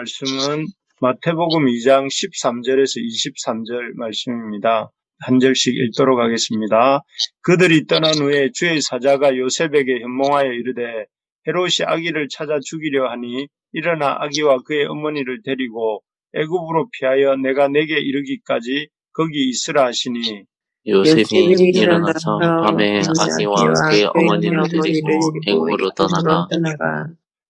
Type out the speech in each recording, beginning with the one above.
말씀은 마태복음 2장 13절에서 23절 말씀입니다. 한 절씩 읽도록 하겠습니다. 그들이 떠난 후에 주의 사자가 요셉에게 현몽하여 이르되 헤롯이 아기를 찾아 죽이려 하니 일어나 아기와 그의 어머니를 데리고 애굽으로 피하여 내가 내게 이르기까지 거기 있으라 하시니 요셉이 일어나서 밤에 아기와 그의 어머니를 데리고 애굽으로 떠나가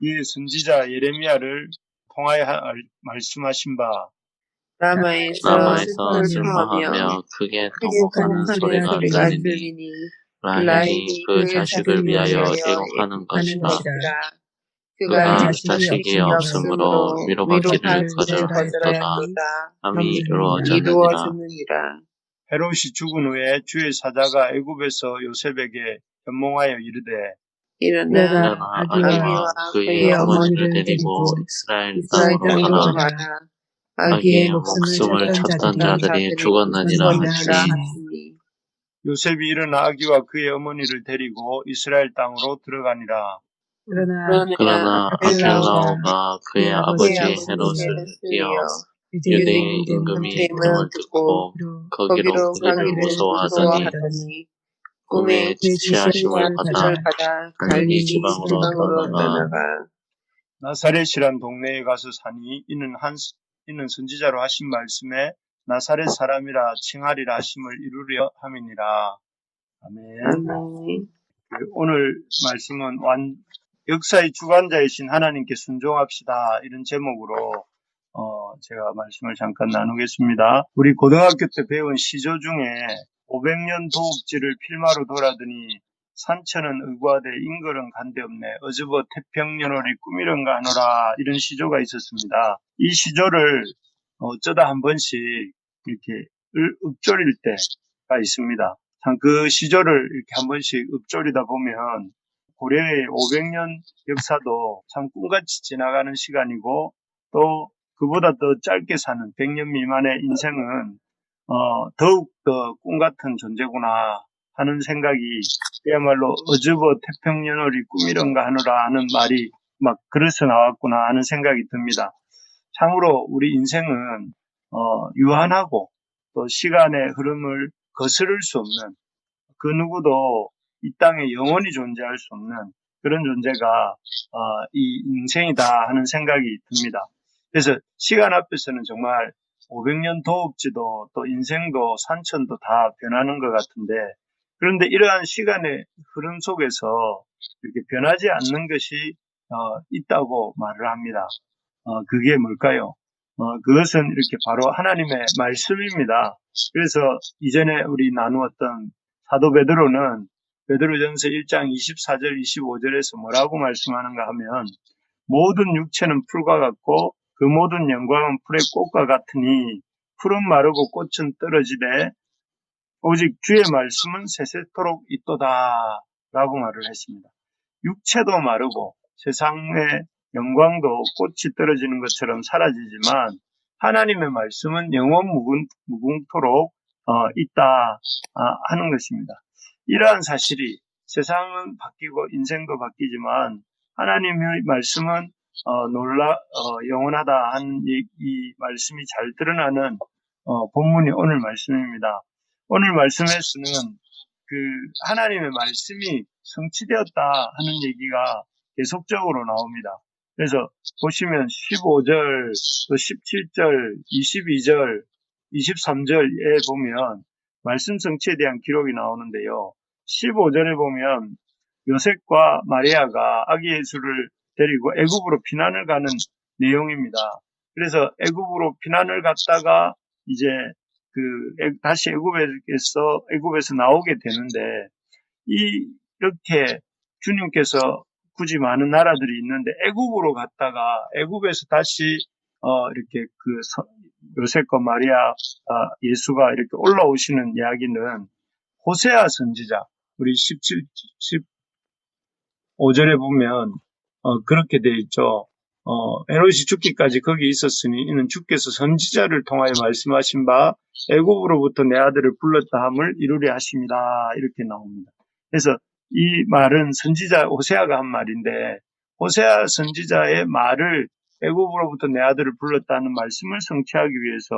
이 선지자 예레미야를 통하여 하- 말씀하신 바. 라마에서 남아에서 슬퍼하며 크게 통곡하는 소리가 들리니 라헬이 그 자식을 위하여 애곡하는 것이라 그가 자식이 없으므로 위로받기를 거절하였도다. 함이 이루어졌느니라. 헤롯이 죽은 후에 주의 사자가 애굽에서 요셉에게 현몽하여 이르되 일어나 아기와 그의 어머니를 데리고 이스라엘 땅으로 가라. 아기의 목숨을 찾던 자들이 죽었느니라 하시니. 요셉이 일어나 아기와 그의 어머니를 데리고 이스라엘 땅으로 들어가니라. 그러나 아켈라오가 그의 아버지 헤롯을 뛰어 유대인 임금이 등을 듣고 거기로 무서워하더니 무서워하더니 꿈에 지체하심을 받아 갈릴리 지방으로 떠나가 나사렛이란 동네에 가서 사니 이는 한 이는 선지자로 하신 말씀에 나사렛 사람이라 칭하리라 하심을 이루려 함이니라. 아멘. 아멘. 그 오늘 말씀은 완 역사의 주관자이신 하나님께 순종합시다 이런 제목으로 어, 제가 말씀을 잠깐 나누겠습니다. 우리 고등학교 때 배운 시조 중에 500년 도읍지를 필마로 돌아드니 산천은 의과대 인걸은 간데없네 어즈버 태평년월이 꿈이런가 하노라 이런 시조가 있었습니다. 이 시조를 어쩌다 한 번씩 이렇게 을- 읊조릴 때가 있습니다. 참 그 시조를 이렇게 한 번씩 읊조리다 보면 고려의 500년 역사도 참 꿈같이 지나가는 시간이고 또 그보다 더 짧게 사는 100년 미만의 인생은 어, 더욱 더 꿈 같은 존재구나 하는 생각이 그야말로 어즈버 태평년월이 꿈이런가 하노라 하는 말이 막 그래서 나왔구나 하는 생각이 듭니다. 참으로 우리 인생은 어, 유한하고 또 시간의 흐름을 거스를 수 없는 그 누구도 이 땅에 영원히 존재할 수 없는 그런 존재가 어, 이 인생이다 하는 생각이 듭니다. 그래서 시간 앞에서는 정말 500년 도읍지도 또 인생도 산천도 다 변하는 것 같은데 그런데 이러한 시간의 흐름 속에서 이렇게 변하지 않는 것이 어, 있다고 말을 합니다. 어, 그게 뭘까요? 어, 그것은 이렇게 바로 하나님의 말씀입니다. 그래서 이전에 우리 나누었던 사도 베드로는 베드로전서 1장 24절 25절에서 뭐라고 말씀하는가 하면 모든 육체는 풀과 같고 그 모든 영광은 풀의 꽃과 같으니 풀은 마르고 꽃은 떨어지되 오직 주의 말씀은 세세토록 있도다 라고 말을 했습니다. 육체도 마르고 세상의 영광도 꽃이 떨어지는 것처럼 사라지지만 하나님의 말씀은 영원 무궁, 무궁토록 어, 있다 아, 하는 것입니다. 이러한 사실이 세상은 바뀌고 인생도 바뀌지만 하나님의 말씀은 어, 놀라 어, 영원하다 하는 이, 이 말씀이 잘 드러나는 어, 본문이 오늘 말씀입니다. 오늘 말씀에서는 그 하나님의 말씀이 성취되었다 하는 얘기가 계속적으로 나옵니다. 그래서 보시면 15절, 또 17절, 22절, 23절에 보면 말씀 성취에 대한 기록이 나오는데요. 15절에 보면 요셉과 마리아가 아기 예수를 데리고 애굽으로 피난을 가는 내용입니다. 그래서 애굽으로 피난을 갔다가 이제 그 애- 다시 애굽에서 애굽에서 나오게 되는데 이 이렇게 주님께서 굳이 많은 나라들이 있는데 애굽으로 갔다가 애굽에서 다시 어, 이렇게 그 서- 요셉과 마리아 아, 예수가 이렇게 올라오시는 이야기는 호세아 선지자 우리 17 15절에 보면 어, 그렇게 돼 있죠. 어, 에롯이 죽기까지 거기 있었으니 이는 주께서 선지자를 통하여 말씀하신 바 애굽으로부터 내 아들을 불렀다 함을 이루려 하십니다. 이렇게 나옵니다. 그래서 이 말은 선지자 호세아가 한 말인데 호세아 선지자의 말을 애굽으로부터 내 아들을 불렀다는 말씀을 성취하기 위해서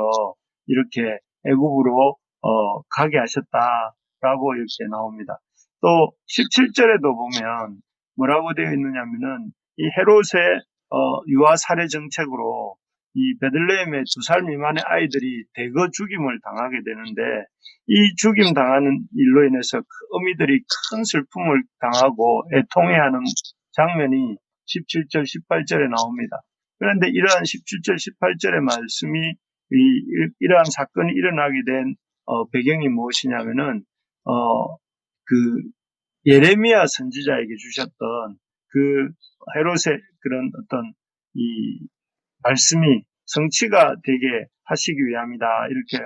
이렇게 애굽으로 어, 가게 하셨다라고 이렇게 나옵니다. 또 17절에도 보면 뭐라고 되어 있느냐면은 이 헤롯의 어, 유아 살해 정책으로 이 베들레헴의 두 살 미만의 아이들이 대거 죽임을 당하게 되는데 이 죽임 당하는 일로 인해서 그 어미들이 큰 슬픔을 당하고 애통해하는 장면이 17절, 18절에 나옵니다. 그런데 이러한 17절, 18절의 말씀이 이, 이러한 사건이 일어나게 된 어, 배경이 무엇이냐면은 어, 그 예레미야 선지자에게 주셨던 그 헤롯의 그런 어떤 이 말씀이 성취가 되게 하시기 위함이다. 이렇게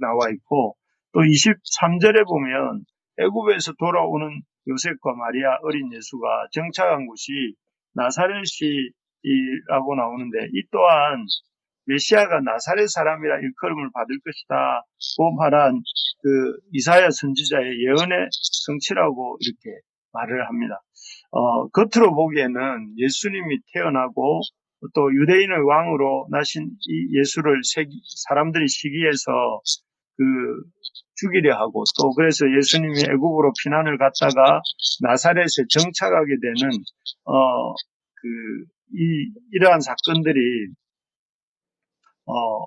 나와 있고 또 23절에 보면 애굽에서 돌아오는 요셉과 마리아 어린 예수가 정착한 곳이 나사렛이라고 나오는데 이 또한 메시아가 나사렛 사람이라 일컬음을 받을 것이다. 고 말한 그 이사야 선지자의 예언의 성취라고 이렇게 말을 합니다. 어, 겉으로 보기에는 예수님이 태어나고 또 유대인의 왕으로 나신 이 예수를 세기- 사람들이 시기해서 그 죽이려 하고 또 그래서 예수님이 애굽으로 피난을 갔다가 나사렛에 정착하게 되는 어, 그, 이, 이러한 사건들이, 어,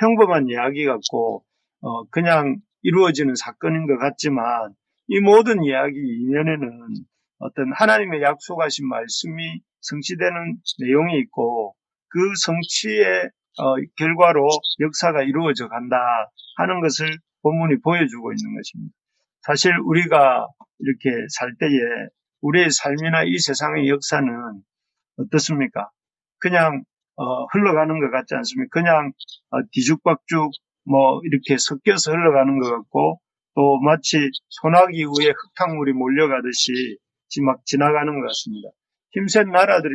평범한 이야기 같고, 어, 그냥 이루어지는 사건인 것 같지만, 이 모든 이야기 이면에는 어떤 하나님의 약속하신 말씀이 성취되는 내용이 있고, 그 성취의 어, 결과로 역사가 이루어져 간다 하는 것을 본문이 보여주고 있는 것입니다. 사실 우리가 이렇게 살 때에 우리의 삶이나 이 세상의 역사는 어떻습니까? 그냥 어, 흘러가는 것 같지 않습니까? 그냥 어, 뒤죽박죽 뭐 이렇게 섞여서 흘러가는 것 같고 또 마치 소나기 위에 흙탕물이 몰려가듯이 지- 막 지나가는 것 같습니다. 힘센 나라들이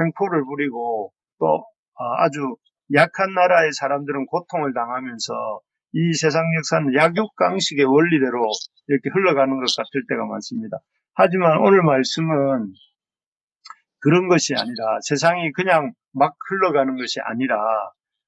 횡포를 부리고 또 어, 아주 약한 나라의 사람들은 고통을 당하면서 이 세상 역사는 약육강식의 원리대로 이렇게 흘러가는 것 같을 때가 많습니다. 하지만 오늘 말씀은 그런 것이 아니라 세상이 그냥 막 흘러가는 것이 아니라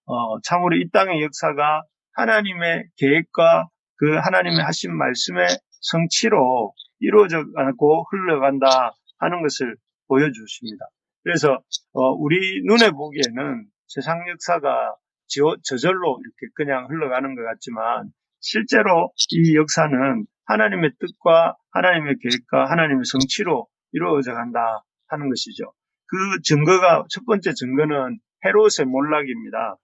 어, 참으로 이 땅의 역사가 하나님의 계획과 그 하나님의 하신 말씀의 성취로 이루어져 가고 흘러간다 하는 것을 보여주십니다. 그래서 어, 우리 눈에 보기에는 세상 역사가 저- 저절로 이렇게 그냥 흘러가는 것 같지만 실제로 이 역사는 하나님의 뜻과 하나님의 계획과 하나님의 성취로 이루어져 간다 하는 것이죠. 그 증거가 첫 번째 증거는 헤롯의 몰락입니다.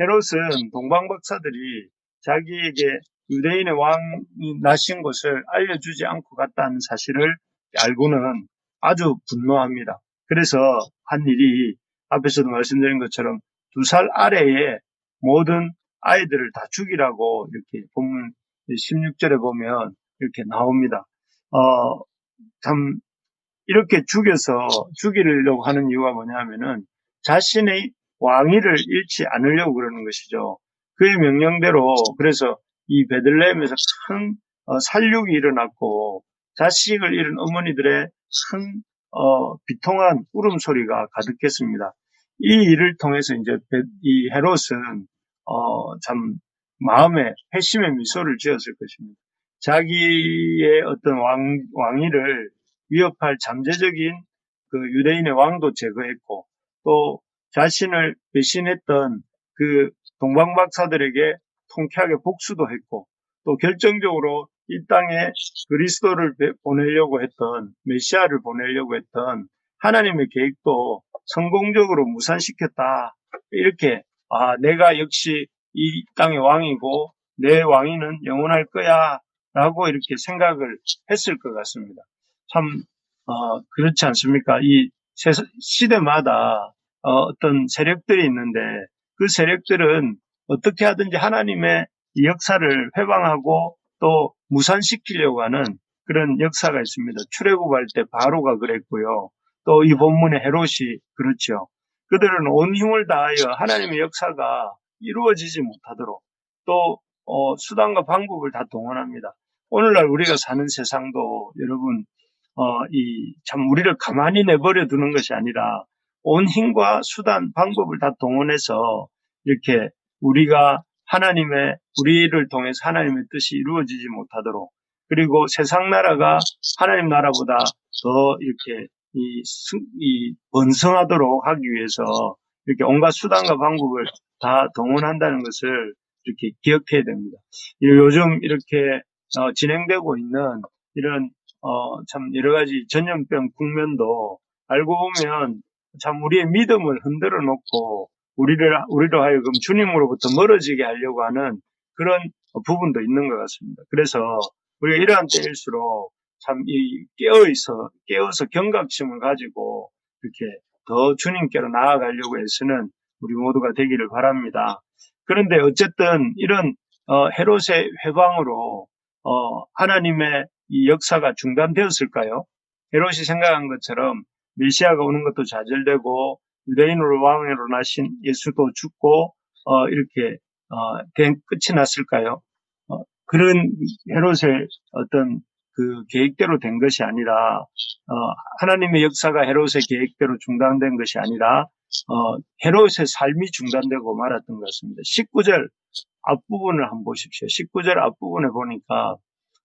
헤롯은 동방 박사들이 자기에게 유대인의 왕이 나신 것을 알려주지 않고 갔다는 사실을 알고는 아주 분노합니다. 그래서 한 일이 앞에서도 말씀드린 것처럼 두 살 아래의 모든 아이들을 다 죽이라고 이렇게 본문 16절에 보면 이렇게 나옵니다. 어, 참, 이렇게 죽여서 죽이려고 하는 이유가 뭐냐면은 자신의 왕위를 잃지 않으려고 그러는 것이죠. 그의 명령대로 그래서 이 베들레헴에서 큰 어, 살육이 일어났고 자식을 잃은 어머니들의 큰 어, 비통한 울음소리가 가득했습니다. 이 일을 통해서 이제 베- 이 헤롯은 어, 참 마음에 회심의 미소를 지었을 것입니다. 자기의 어떤 왕, 왕위를 위협할 잠재적인 그 유대인의 왕도 제거했고 또 자신을 배신했던 그 동방박사들에게 통쾌하게 복수도 했고 또 결정적으로 이 땅에 그리스도를 배- 보내려고 했던 메시아를 보내려고 했던 하나님의 계획도 성공적으로 무산시켰다. 이렇게 아 내가 역시 이 땅의 왕이고 내 왕위는 영원할 거야 라고 이렇게 생각을 했을 것 같습니다. 참, 어, 그렇지 않습니까? 이 세- 시대마다 어, 어떤 세력들이 있는데 그 세력들은 어떻게 하든지 하나님의 이 역사를 회방하고 또 무산시키려고 하는 그런 역사가 있습니다. 출애굽할 때 바로가 그랬고요. 또 이 본문의 헤롯이 그렇죠. 그들은 온 힘을 다하여 하나님의 역사가 이루어지지 못하도록 또 어, 수단과 방법을 다 동원합니다. 오늘날 우리가 사는 세상도 여러분 어, 이 참 우리를 가만히 내버려 두는 것이 아니라 온 힘과 수단, 방법을 다 동원해서 이렇게 우리가 하나님의 우리를 통해서 하나님의 뜻이 이루어지지 못하도록 그리고 세상 나라가 하나님 나라보다 더 이렇게 이, 승- 이 번성하도록 하기 위해서 이렇게 온갖 수단과 방법을 다 동원한다는 것을 이렇게 기억해야 됩니다. 이 요즘 이렇게 어, 진행되고 있는 이런 어, 참 여러 가지 전염병 국면도 알고 보면 참 우리의 믿음을 흔들어 놓고 우리를 우리로 하여금 주님으로부터 멀어지게 하려고 하는 그런 부분도 있는 것 같습니다. 그래서 우리가 이러한 때일수록 참 이 깨어 있어 깨어서 경각심을 가지고 이렇게 더 주님께로 나아가려고 해서는 우리 모두가 되기를 바랍니다. 그런데 어쨌든 이런 어, 헤롯의 회방으로 어, 하나님의 이 역사가 중단되었을까요? 헤롯이 생각한 것처럼 메시아가 오는 것도 좌절되고 유대인으로 왕으로 나신 예수도 죽고 어, 이렇게 어, 된 끝이 났을까요? 어, 그런 헤롯의 어떤 그 계획대로 된 것이 아니라 어, 하나님의 역사가 헤롯의 계획대로 중단된 것이 아니라 어, 헤롯의 삶이 중단되고 말았던 것 같습니다. 19절 앞부분을 한번 보십시오. 19절 앞부분에 보니까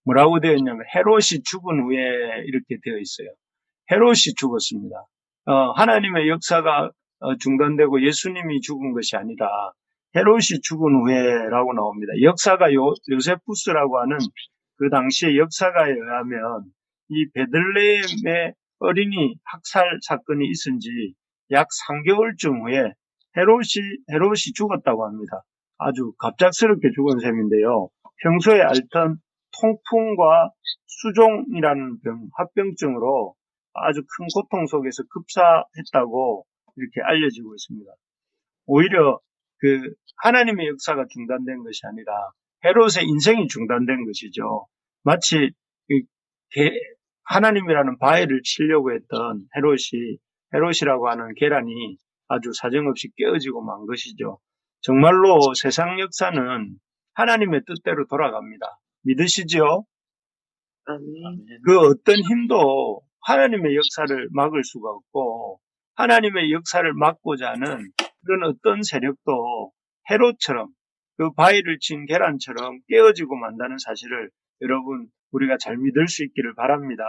뭐라고 되어 있냐면 헤롯이 죽은 후에 이렇게 되어 있어요. 헤롯이 죽었습니다. 어, 하나님의 역사가 어, 중단되고 예수님이 죽은 것이 아니라 헤롯이 죽은 후에라고 나옵니다. 역사가 요, 요세푸스라고 하는 그 당시의 역사가에 의하면 이 베들레헴의 어린이 학살 사건이 있은 지 약 3개월쯤 후에 헤롯이, 헤롯이 죽었다고 합니다. 아주 갑작스럽게 죽은 셈인데요. 평소에 앓던 통풍과 수종이라는 병, 합병증으로 아주 큰 고통 속에서 급사했다고 이렇게 알려지고 있습니다. 오히려 그 하나님의 역사가 중단된 것이 아니라 헤롯의 인생이 중단된 것이죠. 마치 하나님이라는 바위를 치려고 했던 헤롯이 헤롯이라고 하는 계란이 아주 사정없이 깨어지고 만 것이죠. 정말로 세상 역사는 하나님의 뜻대로 돌아갑니다. 믿으시죠? 아멘. 그 어떤 힘도 하나님의 역사를 막을 수가 없고 하나님의 역사를 막고자 하는 그런 어떤 세력도 헤롯처럼 그 바위를 친 계란처럼 깨어지고 만다는 사실을 여러분 우리가 잘 믿을 수 있기를 바랍니다.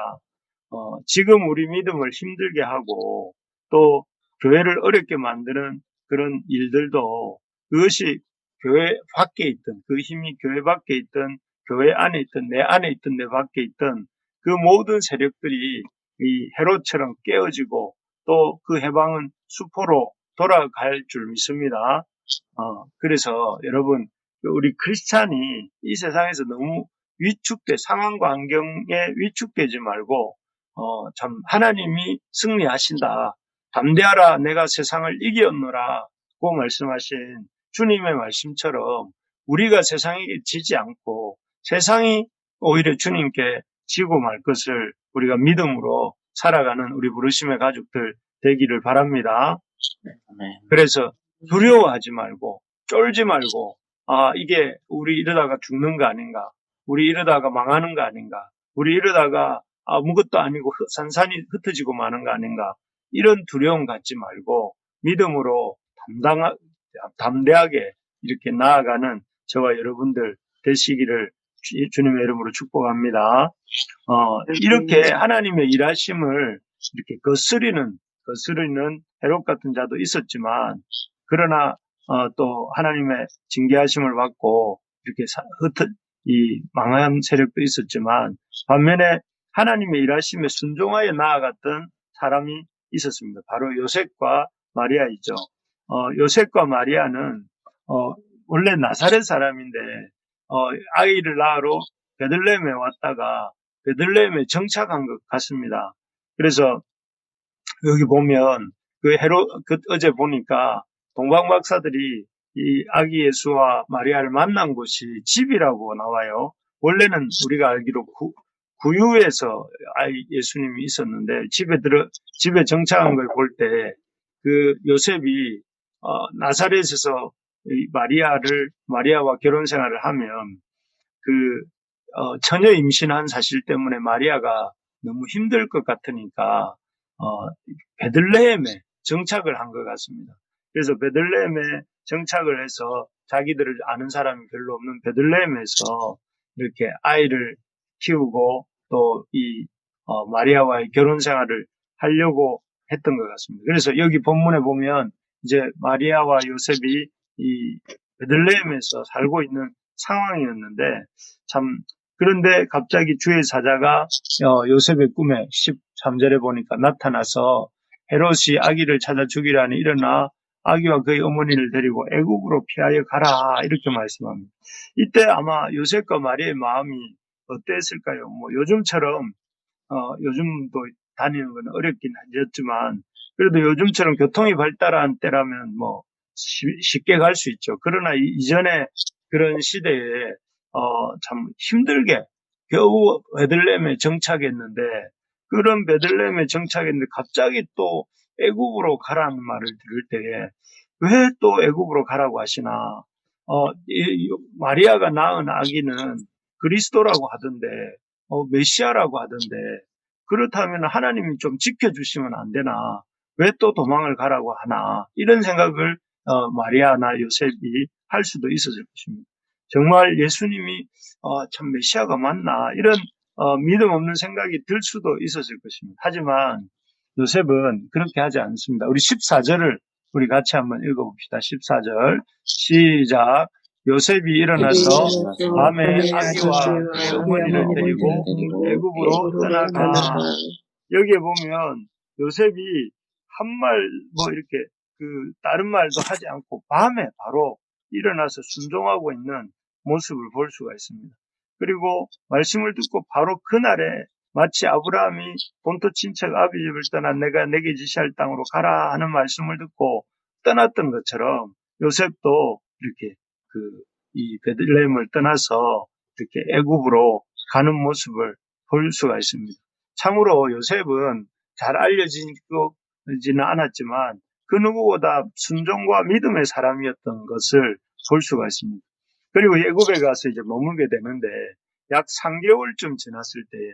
어, 지금 우리 믿음을 힘들게 하고 또 교회를 어렵게 만드는 그런 일들도 그것이 교회 밖에 있던 그 힘이 교회 밖에 있던 교회 안에 있던 내 안에 있던 내 밖에 있던 그 모든 세력들이 이 헤롯처럼 깨어지고 또 그 해방은 수포로 돌아갈 줄 믿습니다. 어, 그래서 여러분 우리 크리스찬이 이 세상에서 너무 위축돼 상황과 환경에 위축되지 말고 어, 참 하나님이 승리하신다. 담대하라 내가 세상을 이기었노라고 말씀하신 주님의 말씀처럼 우리가 세상에게 지지 않고 세상이 오히려 주님께 지고 말 것을 우리가 믿음으로 살아가는 우리 부르심의 가족들 되기를 바랍니다. 그래서 두려워하지 말고 쫄지 말고 아 이게 우리 이러다가 죽는 거 아닌가 우리 이러다가 망하는 거 아닌가 우리 이러다가 아무것도 아니고 흩- 산산이 흩어지고 마는 거 아닌가 이런 두려움 갖지 말고 믿음으로 담당 담대하게 이렇게 나아가는 저와 여러분들 되시기를 주- 주님의 이름으로 축복합니다. 어, 이렇게 하나님의 일하심을 이렇게 거스리는 거스르는 헤롯 같은 자도 있었지만 그러나 어, 또 하나님의 징계하심을 받고 이렇게 사- 흩어 이 망한 세력도 있었지만 반면에 하나님의 일하심에 순종하여 나아갔던 사람이 있었습니다. 바로 요셉과 마리아이죠. 어, 요셉과 마리아는 어, 원래 나사렛 사람인데 어, 아이를 낳으러 베들레헴에 왔다가 베들레헴에 정착한 것 같습니다. 그래서 여기 보면 그 헤로 그 어제 보니까 동방 박사들이 이 아기 예수와 마리아를 만난 곳이 집이라고 나와요. 원래는 우리가 알기로 구, 구유에서 아이 예수님이 있었는데 집에 들어 집에 정착한 걸 볼 때 그 요셉이 어, 나사렛에서 이 마리아를 마리아와 결혼 생활을 하면 그 어, 처녀 임신한 사실 때문에 마리아가 너무 힘들 것 같으니까 어, 베들레헴에 정착을 한 것 같습니다. 그래서 베들레헴에 정착을 해서 자기들을 아는 사람이 별로 없는 베들레헴에서 이렇게 아이를 키우고 또이 마리아와의 결혼 생활을 하려고 했던 것 같습니다. 그래서 여기 본문에 보면 이제 마리아와 요셉이 이 베들레헴에서 살고 있는 상황이었는데 참 그런데 갑자기 주의 사자가 어, 요셉의 꿈에 13절에 보니까 나타나서 헤롯이 아기를 찾아 죽이라니 일어나 아기와 그의 어머니를 데리고 애국으로 피하여 가라 이렇게 말씀합니다. 이때 아마 요셉과 마리아의 마음이 어땠을까요? 뭐 요즘처럼 어, 요즘도 다니는 건 어렵긴 하지만 그래도 요즘처럼 교통이 발달한 때라면 뭐 쉬- 쉽게 갈 수 있죠. 그러나 이- 이전에 그런 시대에 어, 참 힘들게 겨우 베들레헴에 정착했는데 그런 베들레헴에 정착했는데 갑자기 또 애굽으로 가라는 말을 들을 때에 왜 또 애굽으로 가라고 하시나? 어, 이- 이 마리아가 낳은 아기는 그리스도라고 하던데, 어, 메시아라고 하던데, 그렇다면 하나님이 좀 지켜주시면 안 되나? 왜 또 도망을 가라고 하나? 이런 생각을 어, 마리아나 요셉이 할 수도 있었을 것입니다. 정말 예수님이 어, 참 메시아가 맞나? 이런 어, 믿음 없는 생각이 들 수도 있었을 것입니다. 하지만 요셉은 그렇게 하지 않습니다. 우리 14절을 우리 같이 한번 읽어봅시다. 14절 시작 요셉이 일어나서 밤에 아기와 그 어머니를 데리고 애굽으로 떠나가 여기에 보면 요셉이 한 말 뭐 이렇게 그 다른 말도 하지 않고 밤에 바로 일어나서 순종하고 있는 모습을 볼 수가 있습니다. 그리고 말씀을 듣고 바로 그날에 마치 아브라함이 본토 친척 아비 집을 떠나 내가 내게 지시할 땅으로 가라 하는 말씀을 듣고 떠났던 것처럼 요셉도 이렇게 그 이 베들레헴을 떠나서 이렇게 애굽으로 가는 모습을 볼 수가 있습니다. 참으로 요셉은 잘 알려지지는 않았지만 그 누구보다 순종과 믿음의 사람이었던 것을 볼 수가 있습니다. 그리고 애굽에 가서 이제 머물게 되는데 약 3개월쯤 지났을 때에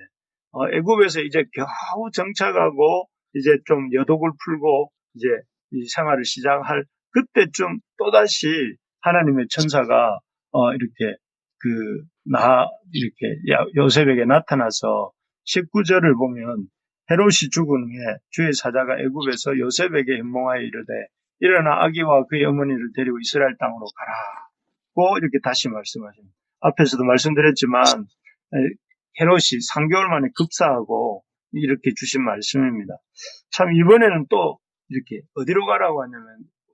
어, 애굽에서 이제 겨우 정착하고 이제 좀 여독을 풀고 이제 이 생활을 시작할 그때쯤 또다시 하나님의 천사가 어, 이렇게 그 나 이렇게 야- 요셉에게 나타나서 19절을 보면 헤롯이 죽은 후에 주의 사자가 애굽에서 요셉에게 현몽하여 이르되 일어나 아기와 그의 어머니를 데리고 이스라엘 땅으로 가라고 이렇게 다시 말씀하십니다. 앞에서도 말씀드렸지만 에, 헤롯이 3개월 만에 급사하고 이렇게 주신 말씀입니다. 참 이번에는 또 이렇게 어디로 가라고 하냐면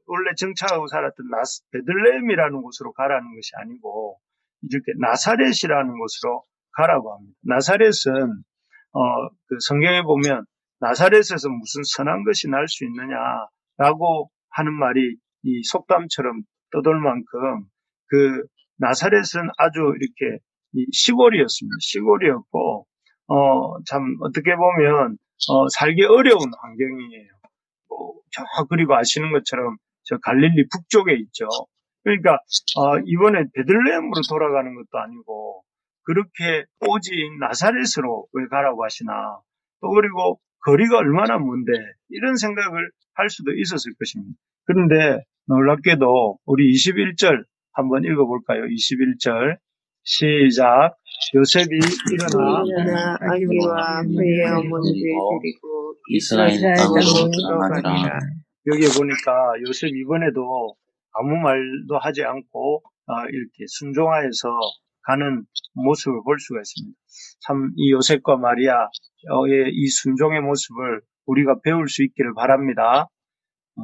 원래 정착하고 살았던 나스, 베들레헴이라는 곳으로 가라는 것이 아니고 이렇게 나사렛이라는 곳으로 가라고 합니다. 나사렛은 어, 그 성경에 보면 나사렛에서 무슨 선한 것이 날 수 있느냐라고 하는 말이 이 속담처럼 떠돌 만큼 그 나사렛은 아주 이렇게 이 시골이었습니다. 시골이었고 어, 참 어떻게 보면 어, 살기 어려운 환경이에요. 어, 저 그리고 아시는 것처럼 저 갈릴리 북쪽에 있죠. 그러니까 어, 이번에 베들레헴으로 돌아가는 것도 아니고 그렇게 오직 나사렛으로 왜 가라고 하시나 또 그리고 거리가 얼마나 먼데 이런 생각을 할 수도 있었을 것입니다. 그런데 놀랍게도 우리 21절 한번 읽어볼까요? 21절 시작 요셉이 일어나 일어나 아기와 그의 어머니를 데리고 이스라엘 땅으로 들어가니라. 여기에 보니까 요셉 이번에도 아무 말도 하지 않고 아, 이렇게 순종하여서 가는 모습을 볼 수가 있습니다. 참 이 요셉과 마리아의 이 순종의 모습을 우리가 배울 수 있기를 바랍니다. 어,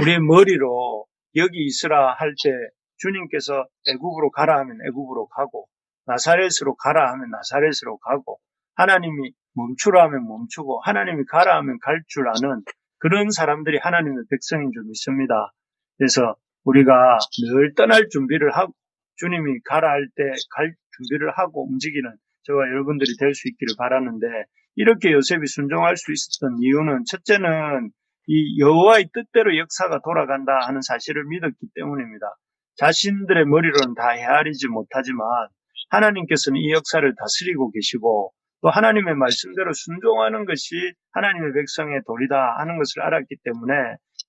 우리의 머리로 여기 있으라 할 때 주님께서 애굽으로 가라 하면 애굽으로 가고 나사렛으로 가라 하면 나사렛으로 가고 하나님이 멈추라 하면 멈추고 하나님이 가라 하면 갈 줄 아는 그런 사람들이 하나님의 백성인 줄 믿습니다. 그래서 우리가 늘 떠날 준비를 하고 주님이 가라 할 때 갈 준비를 하고 움직이는 저와 여러분들이 될 수 있기를 바라는데 이렇게 요셉이 순종할 수 있었던 이유는 첫째는 이 여호와의 뜻대로 역사가 돌아간다 하는 사실을 믿었기 때문입니다. 자신들의 머리로는 다 헤아리지 못하지만 하나님께서는 이 역사를 다스리고 계시고 또 하나님의 말씀대로 순종하는 것이 하나님의 백성의 도리다 하는 것을 알았기 때문에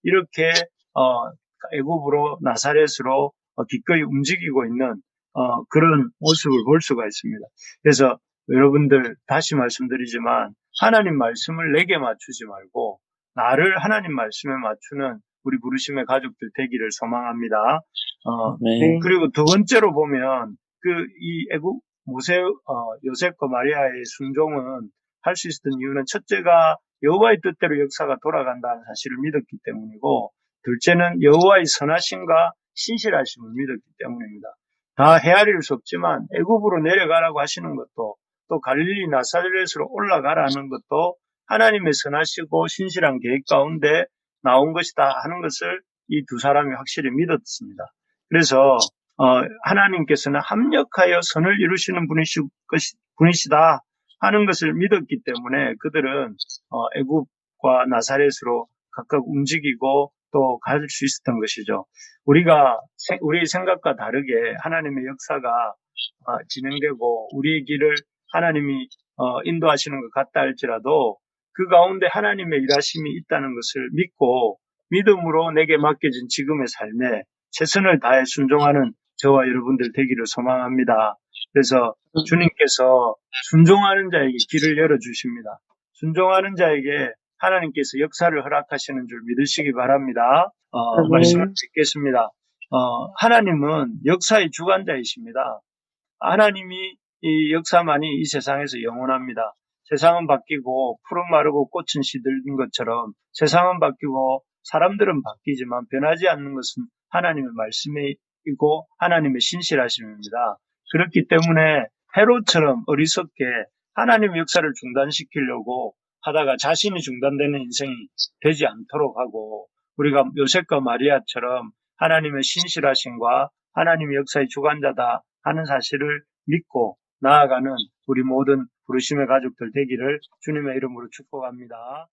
이렇게 어, 애굽으로 나사렛으로 어, 기꺼이 움직이고 있는 어, 그런 모습을 볼 수가 있습니다. 그래서 여러분들 다시 말씀드리지만 하나님 말씀을 내게 맞추지 말고 나를 하나님 말씀에 맞추는 우리 부르심의 가족들 되기를 소망합니다. 어, 네. 그리고 두 번째로 보면 그 이 애국 모세 어, 요셉과 마리아의 순종은 할 수 있었던 이유는 첫째가 여호와의 뜻대로 역사가 돌아간다는 사실을 믿었기 때문이고 둘째는 여호와의 선하심과 신실하심을 믿었기 때문입니다. 다 헤아릴 수 없지만 애굽으로 내려가라고 하시는 것도 또 갈릴리 나사렛으로 올라가라는 것도 하나님의 선하시고 신실한 계획 가운데 나온 것이다 하는 것을 이 두 사람이 확실히 믿었습니다. 그래서 어, 하나님께서는 합력하여 선을 이루시는 분이시, 분이시다 하는 것을 믿었기 때문에 그들은 어, 애굽과 나사렛으로 각각 움직이고 또 갈 수 있었던 것이죠. 우리가 세- 우리의 생각과 다르게 하나님의 역사가 어, 진행되고 우리의 길을 하나님이 어, 인도하시는 것 같다 할지라도 그 가운데 하나님의 일하심이 있다는 것을 믿고 믿음으로 내게 맡겨진 지금의 삶에 최선을 다해 순종하는 저와 여러분들 되기를 소망합니다. 그래서 주님께서 순종하는 자에게 길을 열어주십니다. 순종하는 자에게 하나님께서 역사를 허락하시는 줄 믿으시기 바랍니다. 어, 아멘. 말씀을 듣겠습니다. 어, 하나님은 역사의 주관자이십니다. 하나님이 이 역사만이 이 세상에서 영원합니다. 세상은 바뀌고 푸른 마르고 꽃은 시들는 것처럼 세상은 바뀌고 사람들은 바뀌지만 변하지 않는 것은 하나님의 말씀이고 하나님의 신실하심입니다. 그렇기 때문에 헤롯처럼 어리석게 하나님의 역사를 중단시키려고 하다가 자신이 중단되는 인생이 되지 않도록 하고 우리가 요셉과 마리아처럼 하나님의 신실하심과 하나님의 역사의 주관자다 하는 사실을 믿고 나아가는 우리 모든 부르심의 가족들 되기를 주님의 이름으로 축복합니다.